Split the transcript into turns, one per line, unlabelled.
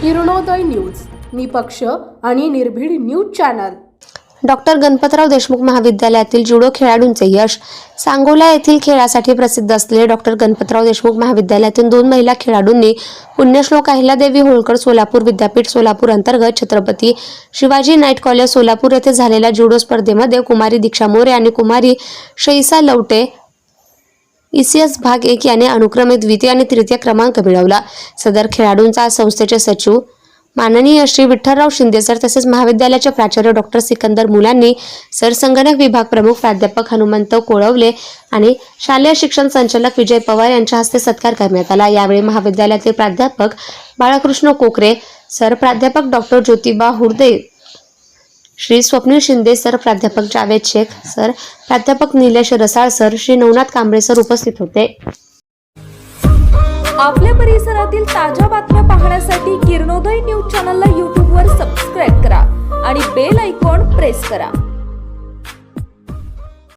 Kiranoday news निपक्ष आणि निर्भीड news channel.
Doctor Ganpatrao Deshmukh महाविद्यालयातील जुडो खेळाडूंचे यश सांगोला येथील खेळासाठी प्रसिद्ध असलेले डॉक्टर गणपतराव देशमुख महाविद्यालयातील दोन महिला खेळाडूंनी पुण्यश्लोक अहिल्यादेवी होळकर सोलापूर विद्यापीठ सोलापूर अंतर्गत छत्रपती शिवाजी नाईट कॉलेज सोलापूर येथे झालेल्या जुडो स्पर्धेमध्ये कुमारी दीक्षा मोरे आणि कुमारी शैसा लवटे ईसीएस भाग एक याने अनुक्रमे द्वितीय आणि तृतीय क्रमांक मिळवला. सदर खेळाडूंचा संस्थेचे सचिव माननीय श्री विठ्ठलराव शिंदे सर तसेच महाविद्यालयाचे प्राचार्य डॉक्टर सिकंदर मुलांनी सरसंगणक विभाग प्रमुख प्राध्यापक हनुमंत कोळवले आणि शालेय शिक्षण संचालक विजय पवार यांच्या हस्ते सत्कार करण्यात आला. यावेळी महाविद्यालयातील प्राध्यापक बाळकृष्ण कोकरे सर प्राध्यापक डॉक्टर ज्योतिबा हुर्दे श्री स्वप्नील शिंदे सर प्राध्यापक जावेद शेख सर प्राध्यापक निलेश रसाळ सर श्री नवनाथ कांबळे सर उपस्थित होते.
आपल्या परिसरातील ताज्या बातम्या पाहण्यासाठी किरणोदय न्यूज चॅनलला यूट्यूबवर सबस्क्राईब करा आणि बेल आयकॉन प्रेस करा.